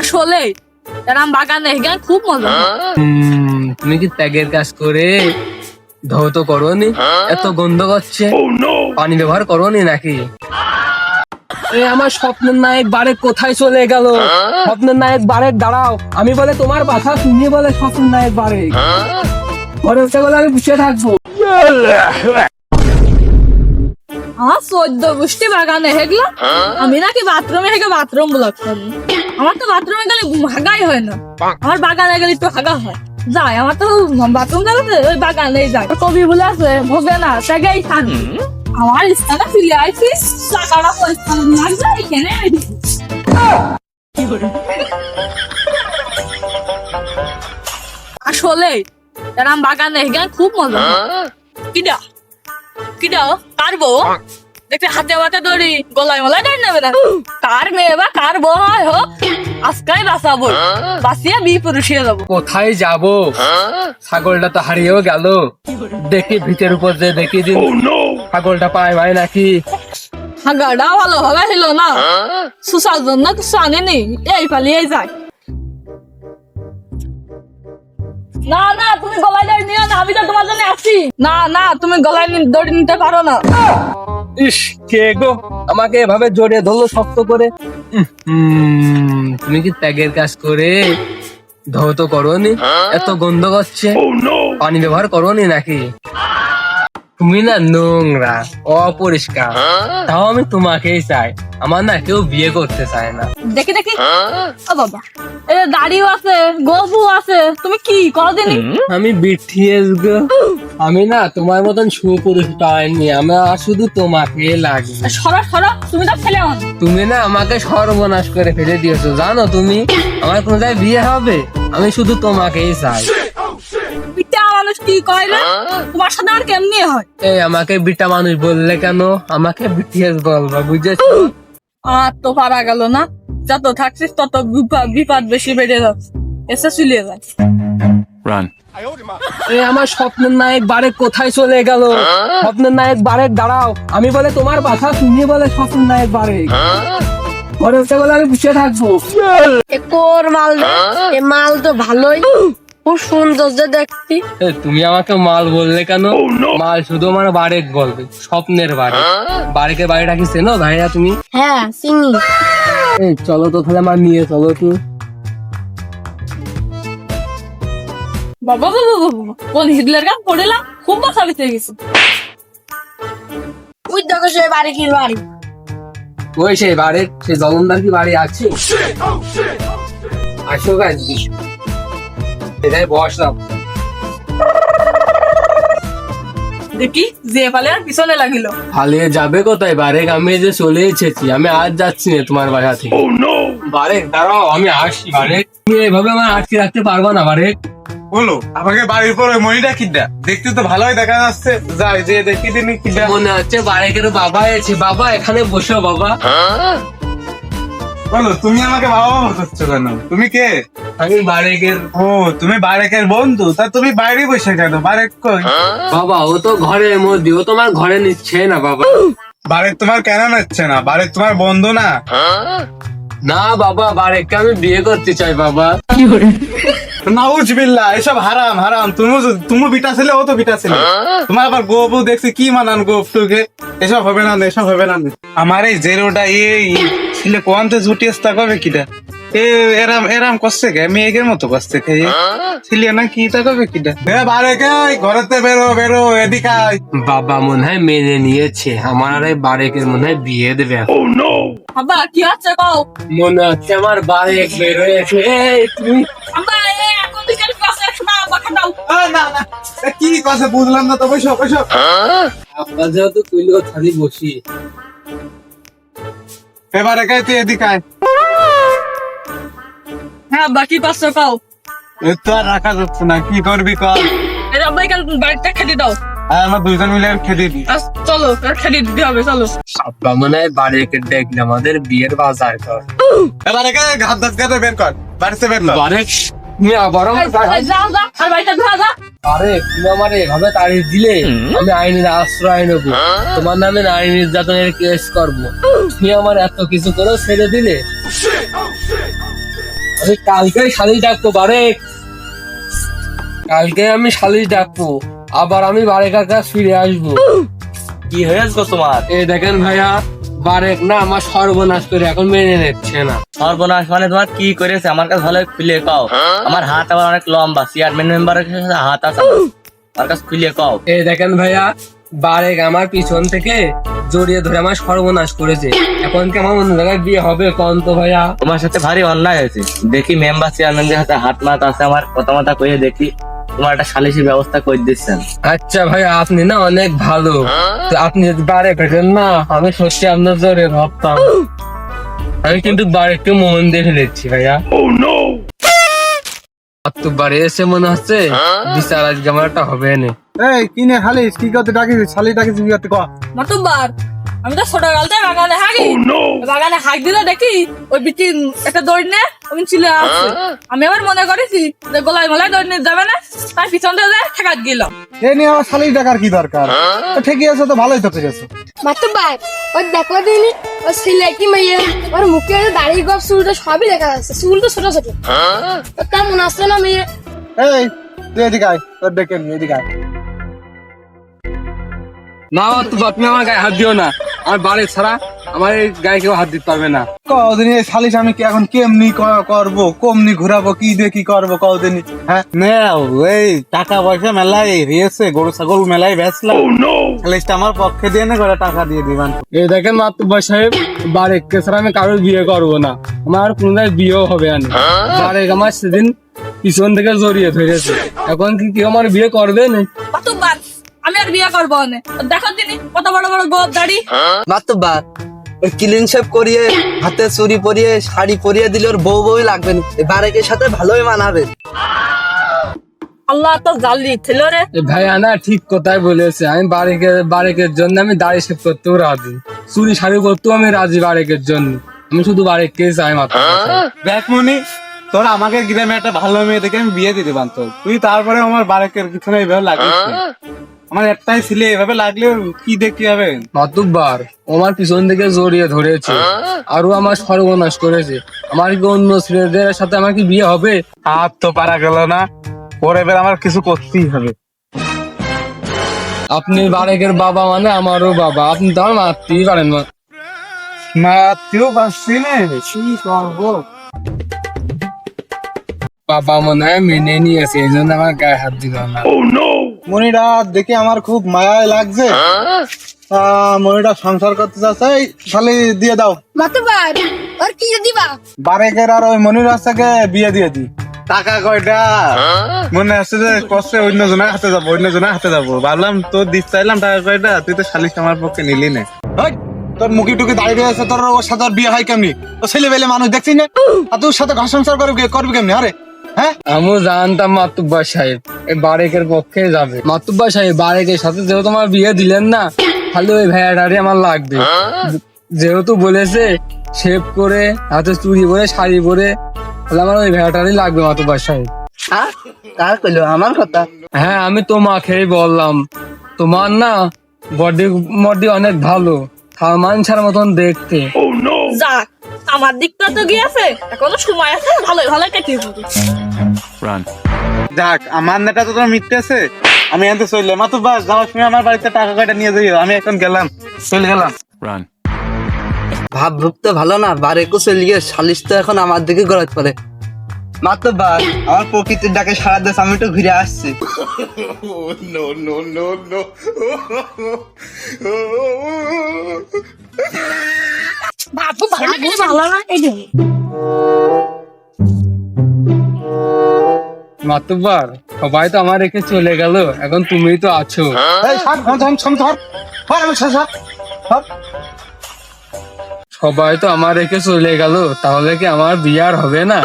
আসলে এরম বাগানে এখানে খুব মজা। তুমি কি ত্যাগের কাজ করে ধৌত করনি? এত গন্ধ করছে পানি ব্যবহার করনি নাকি? এই আমার স্বপ্নের নায়ক বারেক কোথায় চলে গেল? স্বপ্নের নায়ক বারেক দাঁড়াও। আমি বলে তোমার কথা শুনি বলে স্বপ্নের নায়ক বারেক ঘরে উঠে বলে আমি বসে থাকব। আমার চোদ্দ গোষ্ঠী বাগানে হেগলো আমি নাকি বাথরুমে হেগে বাথরুম ব্লক করি। আমার তো বাথরুমে গেলে হাগাই হয় না। আমার বাগানে গেলে একটু হাগা হয়। যাই আমার তো বাথরুম গেলে ওই বাগানে যাই। কবি বলে আছে ভোগে না সেগাই খান আমার স্থানে ফিরে আইছিস টাকাটা পয়সা লাগবে এখানে। আসলে এরম বাগানে এখানে খুব মজা। কিডা কিডা পারব দেখতে হাতে মাতে ধরি গলায় মলায় ধরে নেবে না। কার মেয়ে বা কার বউ হয় হোক আজকাই বাঁচাবো। বাঁচিয়ে বি পুরুষিয়ে যাব কোথায় যাব? ছাগলটা তো হারিয়েও গেল। দেখি ভিতের উপর যে দেখি দিন ছাগলটা পায় ভাই নাকি? হাগাটা ভালো হবে ছিল না। সুসার জন্য কিছু আনেনি এই পালিয়ে যায়। না না তুমি গলায় দড়ি নিও না আমি তো তোমার জন্য আছি না না তুমি গলায় দড়ি নিতে পারো না। ইস কে গো? আমাকে এভাবে জড়িয়ে ধরলো শক্ত করে? তুমি কি ত্যাগের কাজ করে ধৌত করনি? এত গন্ধ করছে? পানি ব্যবহার করনি নাকি? তুমি না নোংরা অপরিষ্কার। তাও আমি তোমাকেই চাই। আমার না কেউ বিয়ে করতে চায় না। দেখি দেখি। ও বাবা এ দাড়িও আছে গবু আছে তুমি কি কোনদিন আমি বিটিএস গো। আমি না তোমার মতন সুপুরুষ পাইনি আমার শুধু তোমাকে লাগবে। সরো সরো তুমি তো হন তুমি না আমাকে সর্বনাশ করে ফেলে দিয়েছ জানো তুমি? আমার কোনো জায়গায় বিয়ে হবে? আমি শুধু তোমাকেই চাই। কি তোমার সাথে আর কেমনি হয়? এই আমাকে বিটা মানুষ বললে কেন? আমাকে বিটিএস বলবা বুঝেছ? আর তো পারা গেল না। যত থাকছিস তত বিপদ- বিপদ বেশি বেড়ে যাচ্ছে। এসে চলিয়ে যায় আমার স্বপ্নের নায়ক বারেক কোথায় চলে গেল? স্বপ্নের নায়ক বারেক দাঁড়াও। আমি বলে তোমার কথা শুনিয়ে বলে স্বপ্নের নায়ক বারেক। ঘরে উঠে বলে আমি বসে থাকব। এ কোর মাল এ মাল তো ভালোই। খুব সুন্দর যে দেখতি। এ, তুমি আমাকে মাল বললে কেন? মাল শুধু আমার বারেক বলবে স্বপ্নের বারেক বারেকের বাড়িটা কি চেনো ভাইয়া তুমি? হ্যাঁ চিনি। এই চলো তো তাহলে আমার নিয়ে চলো তো। বাবা বাবা বাবা কোন হিটলার গান পড়েলাম খুব বেঁচে গেছে। ওই দেখো সে বাড়ি কি বাড়ি। ওই সেই বাড়ির সেই জলন্দার কি বাড়ি আছে? আসো গাছ এটাই বসলাম দেখি যে পালে আর পিছনে লাগিল। হালিয়ে যাবে কোথায়? বারেক আমি যে চলে এসেছি আমি আজ যাচ্ছি না তোমার বাসা থেকে। বারেক দাঁড়াও আমি আসছি বারেক। তুমি এভাবে আমার আটকে রাখতে পারব না বারেক। বলো আমাকে বাড়ির পরে মনিটা কিডা? দেখতে তো ভালোই দেখা যাচ্ছে। যাই যে দেখি দিনি কিডা। মনে হচ্ছে বারেকের বাবা এসে বাবা এখানে বসো বাবা। বলো তুমি আমাকে বাবা বাবা করছ কেন? তুমি কে? আমি বারেকের ও তুমি বারেকের বন্ধু? তা তুমি বাইরে বসে কেন? বারেক কই? বাবা ও তো ঘরের মধ্যে ও তোমার ঘরে নিচ্ছে না বাবা। বারেক তোমার কেন নিচ্ছে না? বারেক তোমার বন্ধু না? না বাবা বারেককে আমি বিয়ে করতে চাই বাবা। নাউজ বিল্লা এসব হারাম হারাম। তুমি তুমি বিটা ছেলে ও তো বিটা ছেলে। তোমার আবার গোপ দেখছি কি মানান গোপ টুকে এসব হবে না এসব হবে না। আমার এই জেরোটা এই ছেলে কোয়ান্তে ঝুটি আসতে কবে কিটা? এ এরাম এরাম করছে কে? মেয়েকের মতো করছে কে? ছেলে না কি তা কবে কিটা? এ বারে কে? ঘরেতে বেরো বেরো এদিকে বাবা মনে হয় মেনে নিয়েছে। আমার আর এই বারেকের মনে হয় বিয়ে দেবে এখন। বাবা কি হচ্ছে কও? মনে হচ্ছে আমার বারেক বের হয়েছে। তুমি বাবা এ এখন থেকে একশো টাকা পাখা দাও না না। কি কথা বুঝলাম না তো বসো বসো। আপনার যেহেতু তুইলে খালি বসি। এবারে কে তুই এদিকে আয়। হ্যাঁ বাকি পাঁচশো পাও এ তো আর রাখা যাচ্ছে না কি করবি কর এর আব্বাই কাল বাড়িতে খেতে দাও। আর আমরা দুইজন মিলে আর খেতে দিই। চলো আর খেতে দিতে হবে চলো। আব্বা মনে হয় বারেকের দেখলে আমাদের বিয়ের বাজার কর এবারে কে ঘাত করে বের কর বাড়িতে বের কর বারেক তুমি আবার আমার এই, গায়ে এই, যা যা আর বাড়িতে ধরা যা আরে তুমি আমার এভাবে তাড়িয়ে দিলে আমি আইনের আশ্রয় নেব। তোমার নামে নারী নির্যাতনের কেস করব। তুমি আমার এত কিছু করেও ছেড়ে দিলে? আমি কালকে শালিশ ডাকবো বারে কালকে আমি শালিশ ডাকবো আবার আমি বারেকার কাছে ফিরে আসব। কি হয়েছে তোমার? এই দেখেন ভাইয়া বারেক না আমার সর্বনাশ করে এখন মেনে নিচ্ছে না। সর্বনাশ মানে তোমার কি করেছে? আমার কাছে ভালো খুলে কও। আমার হাত আবার অনেক লম্বা চেয়ারম্যান মেম্বারের সাথে হাত আছে আমার। কাছে খুলে কও। এই দেখেন ভাইয়া বারেক আমার পিছন থেকে জড়িয়ে ধরে আমার সর্বনাশ করেছে। এখন কি আমার অন্য জায়গায় বিয়ে হবে কন তো ভাইয়া? তোমার সাথে ভারী অন্যায় হয়েছে। দেখি মেম্বার চেয়ারম্যানদের হাতে হাত মাত আছে আমার কথা মতা কয়ে দেখি। তোমার একটা সালিশি ব্যবস্থা করে দিচ্ছেন। আচ্ছা ভাই আপনি না অনেক ভালো। তো আপনি যদি বারে ফেটেন না আমি সত্যি আপনার জোরে ভাবতাম আমি কিন্তু বারে একটু মন দিয়ে ফেলেছি ভাইয়া। তো বারে এসে মনে হচ্ছে বিচার আজকে আমার একটা হবে না। এই কিনে খালিস কি করতে ডাকিস শালি ডাকিস কি করতে কয় মাতুব্বার আমি তো ছোট গালতে বাগানে হাগি। বাগানে হাক দিলে দেখি ওই বিটি একটা দৌড় নে ওই ছিলে আছে। আমি আবার মনে করেছি যে গোলায় মোলায় দৌড় নিয়ে যাবে না তাই পিছন থেকে ঠেকাত গেলাম এই নিয়ে আমার শালিশ ডাকার কি দরকার? তো ঠিকই আছে তো ভালোই তো করেছ মাতুব্বার ওই দেখো দিনি ওই সিলেটি মেয়ে ওর মুখে দাড়ি গপ চুলটা সবই দেখা যাচ্ছে চুল তো ছোট ছোট। তো কেমন আসছে না মেয়ে এই তুই এদিকে আয় তোর ডেকে নি এদিকে আয়। না আমার গায়ে হাত দিও না। আমার বাড়ি ছাড়া আমার এই গায়ে কেউ হাত দিতে পারবে না। কদিন এই শালিশ আমি কি এখন কেমনি করব? কমনি ঘুরাবো কি দিয়ে কি করব কদিন? হ্যাঁ? এই টাকা পয়সা মেলায় রয়েছে গরু ছাগল মেলায় বেচলাম। শালিশটা আমার পক্ষে দিয়ে না করে টাকা দিয়ে দিবান। এই দেখেন মাতুব্বা সাহেব বারেক কে ছাড়া আমি কারোর বিয়ে করব না। আমার কোনো বিয়েও হবে না। বারেক আমার সেদিন পিছন থেকে জড়িয়ে ধরেছে। এখন কি কেউ আমার বিয়ে করবে না? আমি আর বিয়ে করব না। দেখো তিনি কত বড় বড় গোপ দাড়ি। ওই ক্লিন শেপ করিয়ে হাতে চুরি পরিয়ে শাড়ি পরিয়ে দিলে ওর বউ বউই লাগবে না। বারেকের সাথে ভালোই মানাবে। আল্লাহ তো ছিল রে। এ ভাইয়া না ঠিক কথাই বলেছে। আমি বারেকের বারেকের জন্য আমি দাড়ি শেভ করতেও রাজি। চুরি শাড়ি করতেও আমি রাজি বারেকের জন্য। আমি শুধু বারেককে চাই মাত্র। দেখ মনি তোর আমাকে গ্রামে একটা ভালো মেয়ে দেখে আমি বিয়ে দিতে পারতো তুই তারপরে আমার বারেকের পিছনে এইভাবে লাগিস। আমার একটাই ছেলে এভাবে লাগলে কি দেখতে হবে? মাতুব্বার আমার পিছন থেকে জড়িয়ে ধরেছে। আরও আমার সর্বনাশ করেছে। আমার কি অন্য ছেলেদের সাথে আমার কি বিয়ে হবে? আর তো পারা গেল না। পরে এবার আমার কিছু করতেই হবে। আপনি বারেকের বাবা মানে আমারও বাবা। আপনি তো আমার মারতেই পারেন না। তুইও পারছি না। কি করব? বাবা মনে হয় মেনে নিয়েছে এই জন্য আমার গায়ে হাত দিল না। মনিরা দেখে আমার খুব মায়ায় লাগছে। তা মনিরা সংসার করতে চাচ্ছে খালি দিয়ে দাও। মাতুব্বার ওর কি দিবা? বারেকের আর ওই মনির রাস্তাকে বিয়ে দিয়ে দি। টাকা কয়টা? মনে আসছে যে কষ্টে অন্য জনের হাতে যাব অন্য জনের হাতে যাব। ভাবলাম তোর দিস চাইলাম টাকা কয়টা তুই তো শালিশ আমার পক্ষে নিলি না। তোর মুখি টুকি দাঁড়িয়ে আছে তোর ওর সাথে বিয়ে হয় কেমনি? ও ছেলে বেলে মানুষ দেখছিস না? আর তোর সাথে ঘর সংসার করবি করবি কেমনি? আরে হ্যাঁ? আমিও জানতাম মাতুব্বা সাহেব। এই বারেকের পক্ষে যাবে। মাতুব্বা সাহেব বারেকের সাথে যেহেতু আমার বিয়ে দিলেন না খালি ওই আমার লাগবে। যেহেতু বলেছে শেভ করে হাতে চুড়ি পরে শাড়ি পরে তাহলে আমার ওই ভাইয়াটারই লাগবে মাতুব্বা সাহেব। হ্যাঁ কার কইলো আমার কথা? হ্যাঁ আমি তোমাকেই বললাম। তোমার না বডি মডি অনেক ভালো। মানছার মতন দেখতে। যাক আমার দিকটা তো গিয়েছে। এখনও সময় আছে ভালোই ভালোই কাটিয়ে পড়ি যাক আমার নেটা তো তোমার মিথ্যে আছে। আমি এনতে চললে মাত্র বাস যাওয়ার সময় আমার বাড়িতে টাকা কয়টা নিয়ে যাই আমি এখন গেলাম। চলে গেলাম। ভাব ভুক তো ভালো না বারেকও চলে গিয়ে সালিশ তো এখন আমার দিকে গড়াতে পারে। মাতুব্বার আমার প্রকৃতির ডাকে সারা দেশ আমি একটু ঘুরে আসছি। বাবু ভালো ভালো না এই যে। মাতুব্বার সবাই তো আমার রেখে চলে গেল এখন তুমি তো আছো। সবাই তো আমার রেখে চলে গেল তাহলে কি আমার বিয়ার হবে না?